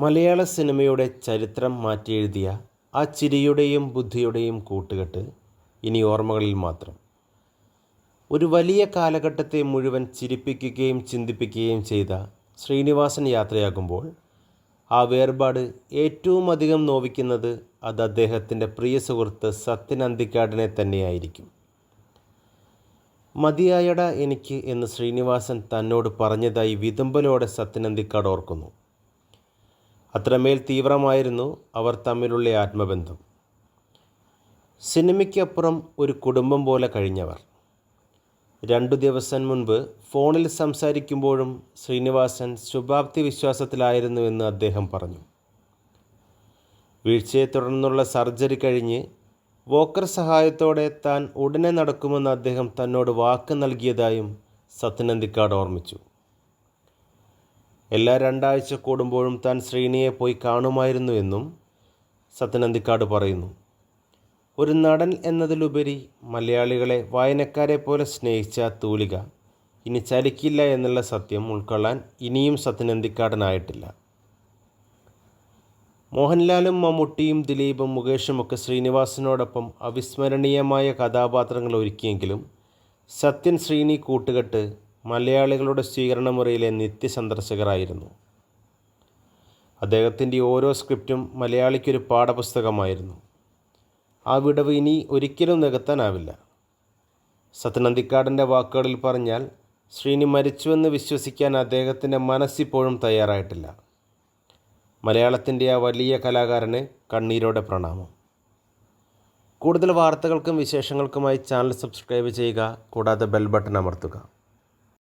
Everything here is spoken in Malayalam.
മലയാള സിനിമയുടെ ചരിത്രം മാറ്റിയെഴുതിയ ആ ചിരിയുടെയും ബുദ്ധിയുടെയും കൂട്ടുകെട്ട് ഇനി ഓർമ്മകളിൽ മാത്രം. ഒരു വലിയ കാലഘട്ടത്തെ മുഴുവൻ ചിരിപ്പിക്കുകയും ചിന്തിപ്പിക്കുകയും ചെയ്ത ശ്രീനിവാസൻ യാത്രയാകുമ്പോൾ ആ വേർപാട് ഏറ്റവും അധികം നോവിക്കുന്നത് അത് അദ്ദേഹത്തിന്റെ പ്രിയ സുഹൃത്ത് സത്യൻ അന്തിക്കാടിനെ തന്നെയായിരിക്കും. മതിയായട എനിക്ക് എന്ന് ശ്രീനിവാസൻ തന്നോട് പറഞ്ഞതായി വിതുമ്പലോടെ സത്യൻ അന്തിക്കാട് ഓർക്കുന്നു. അത്രമേൽ തീവ്രമായിരുന്നു അവർ തമ്മിലുള്ള ആത്മബന്ധം. സിനിമയ്ക്കപ്പുറം ഒരു കുടുംബം പോലെ കഴിഞ്ഞവർ. രണ്ടു ദിവസം മുൻപ് ഫോണിൽ സംസാരിക്കുമ്പോഴും ശ്രീനിവാസൻ ശുഭാപ്തി വിശ്വാസത്തിലായിരുന്നുവെന്ന് അദ്ദേഹം പറഞ്ഞു. വീഴ്ചയെ തുടർന്നുള്ള സർജറി കഴിഞ്ഞ് വോക്കർ സഹായത്തോടെ താൻ ഉടനെ നടക്കുമെന്ന് അദ്ദേഹം തന്നോട് വാക്ക് നൽകിയതായും സത്യനന്ദിക്കാട് ഓർമ്മിച്ചു. എല്ലാ രണ്ടാഴ്ച കൂടുമ്പോഴും താൻ ശ്രീനിയെ പോയി കാണുമായിരുന്നു എന്നും സത്യനന്ദിക്കാട് പറയുന്നു. ഒരു നടൻ എന്നതിലുപരി മലയാളികളെ വായനക്കാരെ പോലെ സ്നേഹിച്ച തൂലിക ഇനി ചലിക്കില്ല എന്നുള്ള സത്യം ഉൾക്കൊള്ളാൻ ഇനിയും സത്യനന്ദിക്കാടനായിട്ടില്ല. മോഹൻലാലും മമ്മൂട്ടിയും ദിലീപും മുകേഷുമൊക്കെ ശ്രീനിവാസനോടൊപ്പം അവിസ്മരണീയമായ കഥാപാത്രങ്ങൾ ഒരുക്കിയെങ്കിലും സത്യൻ ശ്രീനി കൂട്ടുകെട്ട് മലയാളികളുടെ സ്വീകരണമുറിയിലെ നിത്യസന്ദർശകരായിരുന്നു. അദ്ദേഹത്തിന്റെ ഓരോ സ്ക്രിപ്റ്റും മലയാളിക്കൊരു പാഠപുസ്തകമായിരുന്നു. ആ വിടവ് ഇനി ഒരിക്കലും നികത്താനാവില്ല. സത്യനന്ദിക്കാടിന്റെ വാക്കുകളിൽ പറഞ്ഞാൽ ശ്രീനി മരിച്ചുവെന്ന് വിശ്വസിക്കാൻ അദ്ദേഹത്തിന്റെ മനസ്സിപ്പോഴും തയ്യാറായിട്ടില്ല. മലയാളത്തിന്റെ ആ വലിയ കലാകാരന് കണ്ണീരോടെ പ്രണാമം. കൂടുതൽ വാർത്തകൾക്കും വിശേഷങ്ങൾക്കുമായി ചാനൽ സബ്സ്ക്രൈബ് ചെയ്യുക കൂടാതെ ബെൽ ബട്ടൺ അമർത്തുക.